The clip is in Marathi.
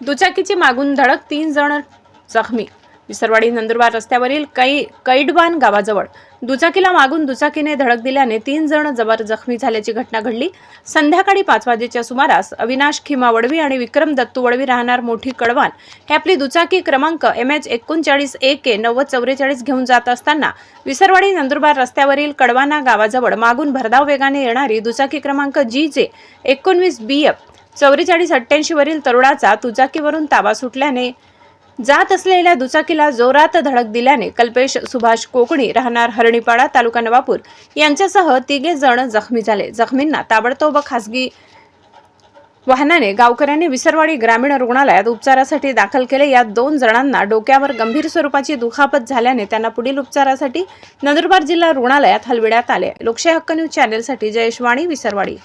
दुचाकीची मागून धडक तीन जण जखमी. विसरवाडी नंदुरबार रस्त्यावरील कै कैडवान गावाजवळ दुचाकीला मागून दुचाकीने धडक दिल्याने तीन जण जबर जखमी झाल्याची घटना घडली. संध्याकाळी पाच वाजेच्या सुमारास अविनाश खिमा वडवी आणि विक्रम दत्तू वडवी राहणार मोठी कडवान. हे आपली दुचाकी क्रमांक एम एच एकोणचाळीस ए के नव्वद चौवेचाळीस घेऊन जात असताना विसरवाडी नंदुरबार रस्त्यावरील कडवाना गावाजवळ मागून भरधाव वेगाने येणारी दुचाकी क्रमांक जी जे एकोणवीस बी एफ चौवेचाळीस अठ्ठ्याऐंशीवरील तरुणाचा दुचाकीवरून ताबा सुटल्याने जात असलेल्या दुचाकीला जोरात धडक दिल्याने कल्पेश सुभाष कोकणी राहणार हरणीपाडा तालुका नवापूर यांच्यासह तिघे जण जखमी झाले. जखमींना ताबडतोब खासगी वाहनाने गावकऱ्यांनी विसरवाडी ग्रामीण रुग्णालयात उपचारासाठी दाखल केले. यात दोन जणांना डोक्यावर गंभीर स्वरूपाची दुखापत झाल्याने त्यांना पुढील उपचारासाठी नंदुरबार जिल्हा रुग्णालयात हलविण्यात आले. लोकशाही हक्क न्यूज चॅनेलसाठी जयेश वाणी विसरवाडी.